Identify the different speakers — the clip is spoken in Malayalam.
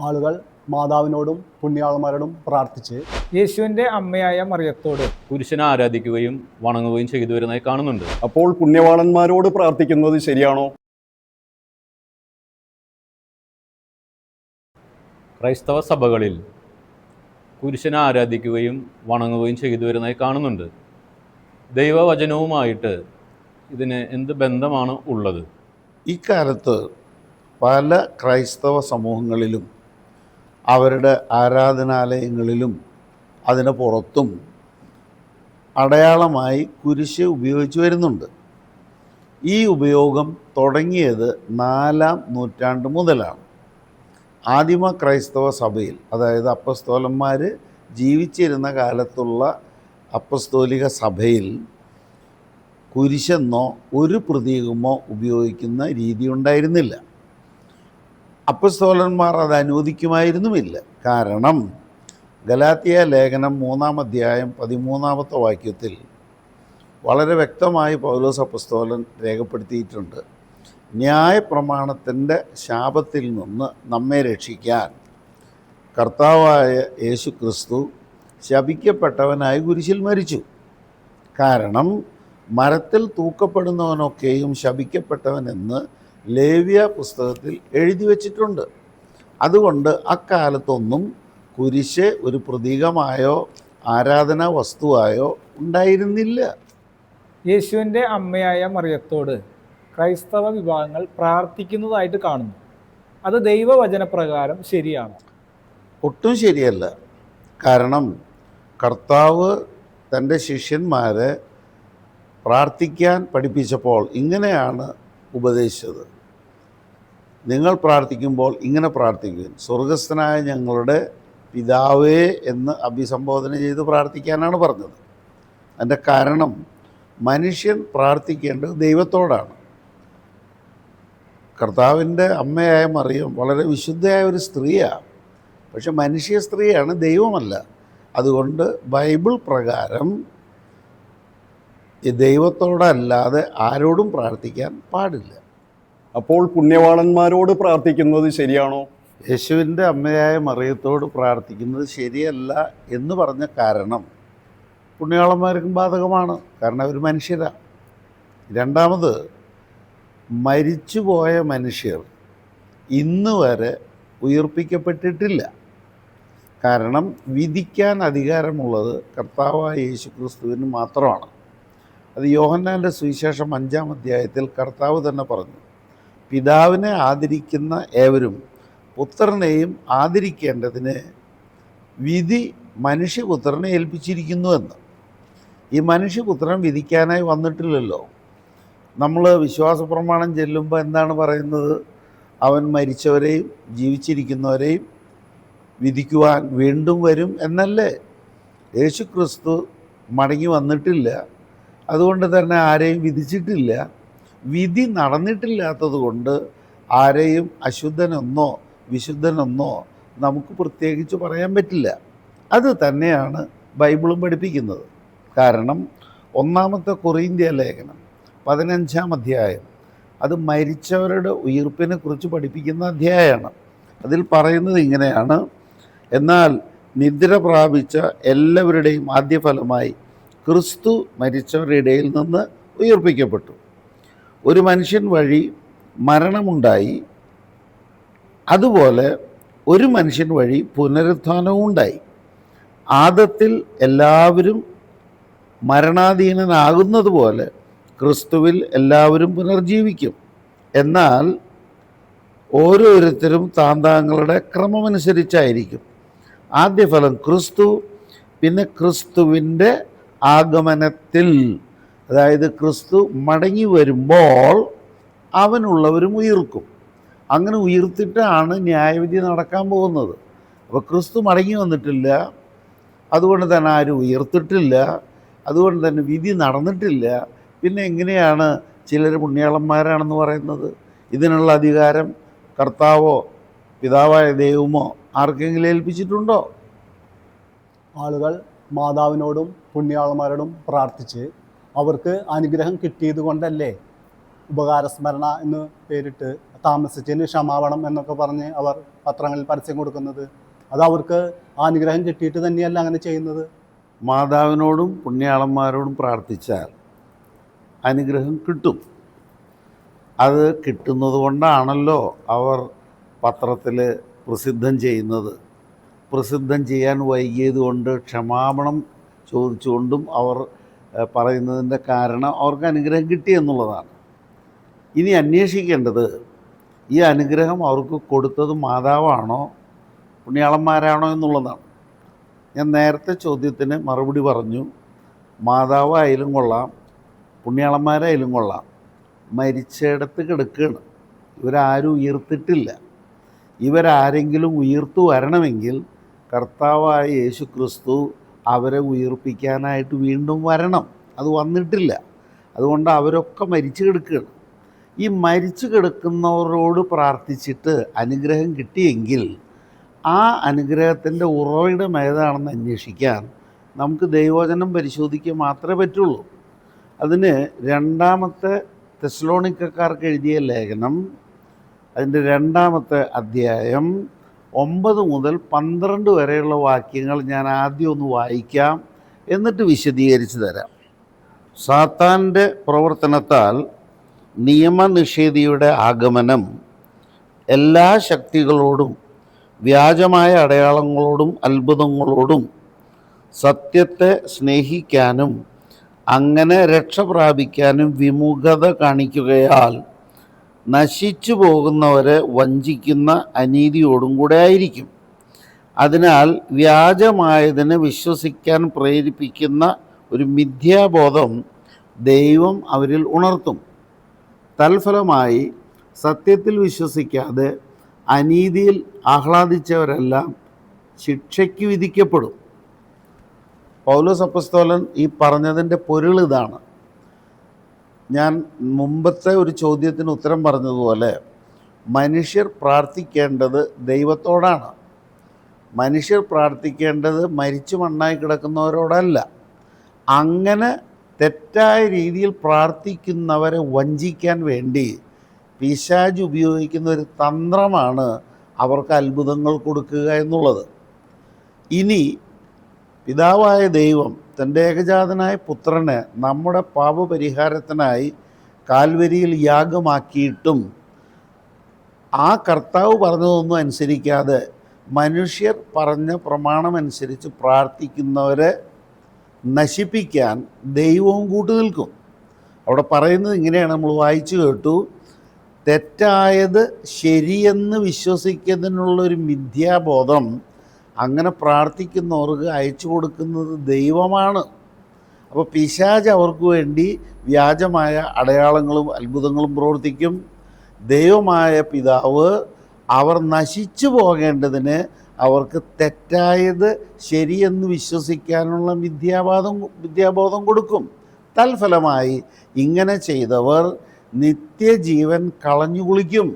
Speaker 1: ആളുകൾ മാതാവിനോടും പുണ്യാളന്മാരോടും പ്രാർത്ഥിച്ച്
Speaker 2: യേശുവിന്റെ അമ്മയായ മറിയത്തോട്
Speaker 3: പുരുഷനെ ആരാധിക്കുകയും വണങ്ങുകയും ചെയ്തു വരുന്നതായി കാണുന്നുണ്ട്.
Speaker 4: അപ്പോൾ പുണ്യവാളന്മാരോട് പ്രാർത്ഥിക്കുന്നത് ശരിയാണോ?
Speaker 3: ക്രൈസ്തവ സഭകളിൽ പുരുഷനെ ആരാധിക്കുകയും വണങ്ങുകയും ചെയ്തു വരുന്നതായി കാണുന്നുണ്ട്. ദൈവവചനവുമായിട്ട് ഇതിന് എന്ത് ബന്ധമാണ് ഉള്ളത്?
Speaker 5: ഇക്കാലത്ത് പല ക്രൈസ്തവ സമൂഹങ്ങളിലും അവരുടെ ആരാധനാലയങ്ങളിലും അതിന് പുറത്തും അടയാളമായി കുരിശ് ഉപയോഗിച്ച് വരുന്നുണ്ട്. ഈ ഉപയോഗം തുടങ്ങിയത് നാലാം നൂറ്റാണ്ട് മുതലാണ്. ആദിമ ക്രൈസ്തവ സഭയിൽ അതായത് അപ്പസ്തോലന്മാർ ജീവിച്ചിരുന്ന കാലത്തുള്ള അപ്പസ്തോലിക സഭയിൽ കുരിശെന്നോ ഒരു പ്രതീകമോ ഉപയോഗിക്കുന്ന രീതി ഉണ്ടായിരുന്നില്ല. അപ്പസ്തോലന്മാർ അത് അനുവദിക്കുമായിരുന്നുമില്ല. കാരണം ഗലാത്തിയ ലേഖനം മൂന്നാം അധ്യായം പതിമൂന്നാമത്തെ വാക്യത്തിൽ വളരെ വ്യക്തമായി പൗലോസ് അപ്പസ്തോലൻ രേഖപ്പെടുത്തിയിട്ടുണ്ട്. ന്യായപ്രമാണത്തിന്റെ ശാപത്തിൽ നിന്ന് നമ്മെ രക്ഷിക്കാൻ കർത്താവായ യേശു ക്രിസ്തു ശപിക്കപ്പെട്ടവനായി കുരിശിൽ മരിച്ചു. കാരണം മരത്തിൽ തൂക്കപ്പെടുന്നവനൊക്കെയും ശപിക്കപ്പെട്ടവനെന്ന് ലേവ്യ പുസ്തകത്തിൽ എഴുതി വച്ചിട്ടുണ്ട്. അതുകൊണ്ട് അക്കാലത്തൊന്നും കുരിശ് ഒരു പ്രതീകമായോ ആരാധനാ വസ്തുവായോ ഉണ്ടായിരുന്നില്ല.
Speaker 2: യേശുവിന്റെ അമ്മയായ മറിയത്തോട് ക്രൈസ്തവ വിഭാഗങ്ങൾ പ്രാർത്ഥിക്കുന്നതായിട്ട് കാണുന്നു. അത് ദൈവവചനപ്രകാരം ശരിയാണ്.
Speaker 5: ഒട്ടും ശരിയല്ല. കാരണം കർത്താവ് തന്റെ ശിഷ്യന്മാരെ പ്രാർത്ഥിക്കാൻ പഠിപ്പിച്ചപ്പോൾ ഇങ്ങനെയാണ് ഉപദേശിച്ചത്. നിങ്ങൾ പ്രാർത്ഥിക്കുമ്പോൾ ഇങ്ങനെ പ്രാർത്ഥിക്കും സ്വർഗസ്ഥനായ ഞങ്ങളുടെ പിതാവേ എന്ന് അഭിസംബോധന ചെയ്ത് പ്രാർത്ഥിക്കാനാണ് പറഞ്ഞത്. അതിന്റെ കാരണം മനുഷ്യൻ പ്രാർത്ഥിക്കേണ്ടത് ദൈവത്തോടാണ്. കർത്താവിന്റെ അമ്മയായ മറിയം വളരെ വിശുദ്ധയായ ഒരു സ്ത്രീയാണ്. പക്ഷെ മനുഷ്യ സ്ത്രീയാണ് ദൈവമല്ല. അതുകൊണ്ട് ബൈബിൾ പ്രകാരം ദൈവത്തോടല്ലാതെ ആരോടും പ്രാർത്ഥിക്കാൻ പാടില്ല.
Speaker 4: അപ്പോൾ പുണ്യവാളന്മാരോട് പ്രാർത്ഥിക്കുന്നത് ശരിയാണോ?
Speaker 5: യേശുവിന്റെ അമ്മയായ മറിയത്തോട് പ്രാർത്ഥിക്കുന്നത് ശരിയല്ല എന്ന് പറഞ്ഞ കാരണം പുണ്യവാളന്മാർക്കും ബാധകമാണ്. കാരണം അവർ മനുഷ്യരാണ് രണ്ടാമത് മരിച്ചുപോയ മനുഷ്യർ ഇന്ന് വരെ ഉയർപ്പിക്കപ്പെട്ടിട്ടില്ല. കാരണം വിധിക്കാൻ അധികാരമുള്ളത് കർത്താവായ യേശുക്രിസ്തുവിന് മാത്രമാണ്. അത് യോഹന്നാന്റെ സുവിശേഷം അഞ്ചാം അധ്യായത്തിൽ കർത്താവ് തന്നെ പറഞ്ഞു പിതാവിനെ ആദരിക്കുന്ന ഏവരും പുത്രനെയും ആദരിക്കേണ്ടതിന് വിധി മനുഷ്യപുത്രനെ ഏൽപ്പിച്ചിരിക്കുന്നുവെന്ന് ഈ മനുഷ്യപുത്രൻ വിധിക്കാനായി വന്നിട്ടില്ലല്ലോ. നമ്മൾ വിശ്വാസ പ്രമാണം ചെല്ലുമ്പോൾ എന്താണ് പറയുന്നത്? അവൻ മരിച്ചവരെയും ജീവിച്ചിരിക്കുന്നവരെയും വിധിക്കുവാൻ വീണ്ടും വരും എന്നല്ലേ? യേശു ക്രിസ്തു മടങ്ങി വന്നിട്ടില്ല. അതുകൊണ്ട് തന്നെ ആരെയും വിധിച്ചിട്ടില്ല. വിധി നടന്നിട്ടില്ലാത്തത് കൊണ്ട് ആരെയും അശുദ്ധനെന്നോ വിശുദ്ധനെന്നോ നമുക്ക് പ്രത്യേകിച്ച് പറയാൻ പറ്റില്ല. അത് തന്നെയാണ് ബൈബിളും പഠിപ്പിക്കുന്നത്. കാരണം ഒന്നാമത്തെ കൊറീന്ത്യ ലേഖനം പതിനഞ്ചാം അധ്യായം അത് മരിച്ചവരുടെ ഉയർപ്പിനെ കുറിച്ച് പഠിപ്പിക്കുന്ന അധ്യായമാണ് അതിൽ പറയുന്നത് ഇങ്ങനെയാണ്. എന്നാൽ നിദ്ര പ്രാപിച്ച എല്ലാവരുടെയും ആദ്യഫലമായി ക്രിസ്തു മരിച്ചവരുടെ ഇടയിൽ നിന്ന് ഉയർപ്പിക്കപ്പെട്ടു. ഒരു മനുഷ്യൻ വഴി മരണമുണ്ടായി. അതുപോലെ ഒരു മനുഷ്യൻ വഴി പുനരുത്ഥാനവും ഉണ്ടായി. ആദത്തിൽ എല്ലാവരും മരണാധീനനാകുന്നത് പോലെ ക്രിസ്തുവിൽ എല്ലാവരും പുനർജീവിക്കും. എന്നാൽ ഓരോരുത്തരും താന്താങ്ങളുടെ ക്രമമനുസരിച്ചായിരിക്കും. ആദ്യ ഫലം ക്രിസ്തു പിന്നെ ക്രിസ്തുവിന്റെ ആഗമനത്തിൽ അതായത് ക്രിസ്തു മടങ്ങി വരുമ്പോൾ അവനുള്ളവരും ഉയർക്കും. അങ്ങനെ ഉയർത്തിട്ടാണ് ന്യായവിധി നടക്കാൻ പോകുന്നത്. അപ്പോൾ ക്രിസ്തു മടങ്ങി വന്നിട്ടില്ല. അതുകൊണ്ട് തന്നെ ആരും ഉയർത്തിട്ടില്ല. അതുകൊണ്ട് തന്നെ വിധി നടന്നിട്ടില്ല. പിന്നെ എങ്ങനെയാണ് ചിലർ പുണ്യാളന്മാരാണെന്ന് പറയുന്നത്? ഇതിനുള്ള അധികാരം കർത്താവോ പിതാവായ ദൈവമോ ആർക്കെങ്കിലും ഏൽപ്പിച്ചിട്ടുണ്ടോ?
Speaker 1: ആളുകൾ മാതാവിനോടും പുണ്യാളന്മാരോടും പ്രാർത്ഥിച്ച് അവർക്ക് അനുഗ്രഹം കിട്ടിയത് കൊണ്ടല്ലേ ഉപകാരസ്മരണ എന്ന് പേരിട്ട് താമസിച്ചതിന് ക്ഷമാപണം എന്നൊക്കെ പറഞ്ഞ് അവർ പത്രങ്ങളിൽ പരസ്യം കൊടുക്കുന്നത്? അത് അവർക്ക് അനുഗ്രഹം കിട്ടിയിട്ട് തന്നെയല്ല അങ്ങനെ ചെയ്യുന്നത്?
Speaker 5: മാതാവിനോടും പുണ്യാളന്മാരോടും പ്രാർത്ഥിച്ചാൽ അനുഗ്രഹം കിട്ടും. അത് കിട്ടുന്നത് കൊണ്ടാണല്ലോ അവർ പത്രത്തിൽ പ്രസിദ്ധം ചെയ്യുന്നത്. പ്രസിദ്ധം ചെയ്യാൻ വൈകിയത് കൊണ്ട് ക്ഷമാപണം ചോദിച്ചുകൊണ്ടും അവർ പറയുന്നതിന്റെ കാരണം അവർക്ക് അനുഗ്രഹം കിട്ടി എന്നുള്ളതാണ്. ഇനി അന്വേഷിക്കേണ്ടത് ഈ അനുഗ്രഹം അവർക്ക് കൊടുത്തത് മാതാവാണോ പുണ്യാളന്മാരാണോ എന്നുള്ളതാണ്. ഞാൻ നേരത്തെ ചോദ്യത്തിന് മറുപടി പറഞ്ഞു മാതാവായാലും കൊള്ളാം പുണ്യാളന്മാരായാലും കൊള്ളാം മരിച്ചിടത്ത് കിടക്കുകയാണ്. ഇവരാരും ഉയർത്തിട്ടില്ല. ഇവരാരെങ്കിലും ഉയർത്തു വരണമെങ്കിൽ കർത്താവായ യേശു ക്രിസ്തു അവരെ ഉയർപ്പിക്കാനായിട്ട് വീണ്ടും വരണം. അത് വന്നിട്ടില്ല. അതുകൊണ്ട് അവരൊക്കെ മരിച്ചു കിടക്കുകയാണ്. ഈ മരിച്ചു കിടക്കുന്നവരോട് പ്രാർത്ഥിച്ചിട്ട് അനുഗ്രഹം കിട്ടിയെങ്കിൽ ആ അനുഗ്രഹത്തിന്റെ ഉറവിടം ഏതാണെന്ന് അന്വേഷിക്കാൻ നമുക്ക് ദൈവവചനം പരിശോധിക്കുക മാത്രമേ പറ്റുള്ളൂ. അതിന് രണ്ടാമത്തെ തെസ്ലോണിക്കക്കാർക്ക് എഴുതിയ ലേഖനം അതിന്റെ രണ്ടാമത്തെ അധ്യായം ഒമ്പത് മുതൽ പന്ത്രണ്ട് വരെയുള്ള വാക്യങ്ങൾ ഞാൻ ആദ്യം ഒന്ന് വായിക്കാം. എന്നിട്ട് വിശദീകരിച്ച് തരാം. സാത്താന്റെ പ്രവർത്തനത്താൽ നിയമനിഷേധിയുടെ ആഗമനം എല്ലാ ശക്തികളോടും വ്യാജമായ അടയാളങ്ങളോടും അത്ഭുതങ്ങളോടും സത്യത്തെ സ്നേഹിക്കാനും അങ്ങനെ രക്ഷ പ്രാപിക്കാനും വിമുഖത കാണിക്കുകയാൽ നശിച്ചു പോകുന്നവരെ വഞ്ചിക്കുന്ന അനീതിയോടും കൂടെ ആയിരിക്കും. അതിനാൽ വ്യാജമായതിനെ വിശ്വസിക്കാൻ പ്രേരിപ്പിക്കുന്ന ഒരു മിഥ്യാബോധം ദൈവം അവരിൽ ഉണർത്തും. തൽഫലമായി സത്യത്തിൽ വിശ്വസിക്കാതെ അനീതിയിൽ ആഹ്ലാദിച്ചവരെല്ലാം ശിക്ഷയ്ക്ക് വിധിക്കപ്പെടും. പൗലോസ് അപ്പസ്തോലൻ ഈ പറഞ്ഞതിന്റെ പൊരുൾ ഇതാണ്. ഞാൻ മുമ്പത്തെ ഒരു ചോദ്യത്തിന് ഉത്തരം പറഞ്ഞതുപോലെ മനുഷ്യർ പ്രാർത്ഥിക്കേണ്ടത് ദൈവത്തോടാണ്. മനുഷ്യർ പ്രാർത്ഥിക്കേണ്ടത് മരിച്ചു മണ്ണായി കിടക്കുന്നവരോടല്ല. അങ്ങനെ തെറ്റായ രീതിയിൽ പ്രാർത്ഥിക്കുന്നവരെ വഞ്ചിക്കാൻ വേണ്ടി പിശാജ് ഉപയോഗിക്കുന്ന ഒരു തന്ത്രമാണ് അവർക്ക് അത്ഭുതങ്ങൾ കൊടുക്കുക എന്നുള്ളത്. ഇനി പിതാവായ ദൈവം തന്റെ ഏകജാതനായ പുത്രനെ നമ്മുടെ പാപപരിഹാരത്തിനായി കാൽവരിയിൽ യാഗമാക്കിയിട്ടും ആ കർത്താവ് പറഞ്ഞതൊന്നും അനുസരിക്കാതെ മനുഷ്യർ പറഞ്ഞ പ്രമാണമനുസരിച്ച് പ്രാർത്ഥിക്കുന്നവരെ നശിപ്പിക്കാൻ ദൈവവും കൂട്ടു നിൽക്കും. അവിടെ പറയുന്നത് ഇങ്ങനെയാണ് നമ്മൾ വായിച്ചു കേട്ടു. തെറ്റായത് ശരിയെന്ന് വിശ്വസിക്കുന്നതിനുള്ളൊരു മിഥ്യാബോധം അങ്ങനെ പ്രാർത്ഥിക്കുന്നവർക്ക് അയച്ചു കൊടുക്കുന്നത് ദൈവമാണ്. അപ്പോൾ പിശാജ് അവർക്ക് വേണ്ടി വ്യാജമായ അടയാളങ്ങളും അത്ഭുതങ്ങളും പ്രവർത്തിക്കും. ദൈവമായ പിതാവ് അവർ നശിച്ചു പോകേണ്ടതിന് അവർക്ക് തെറ്റായത് ശരിയെന്ന് വിശ്വസിക്കാനുള്ള വിദ്യാബോധം വിദ്യാബോധം കൊടുക്കും. തൽഫലമായി ഇങ്ങനെ ചെയ്തവർ നിത്യജീവൻ കളഞ്ഞു കുളിക്കും.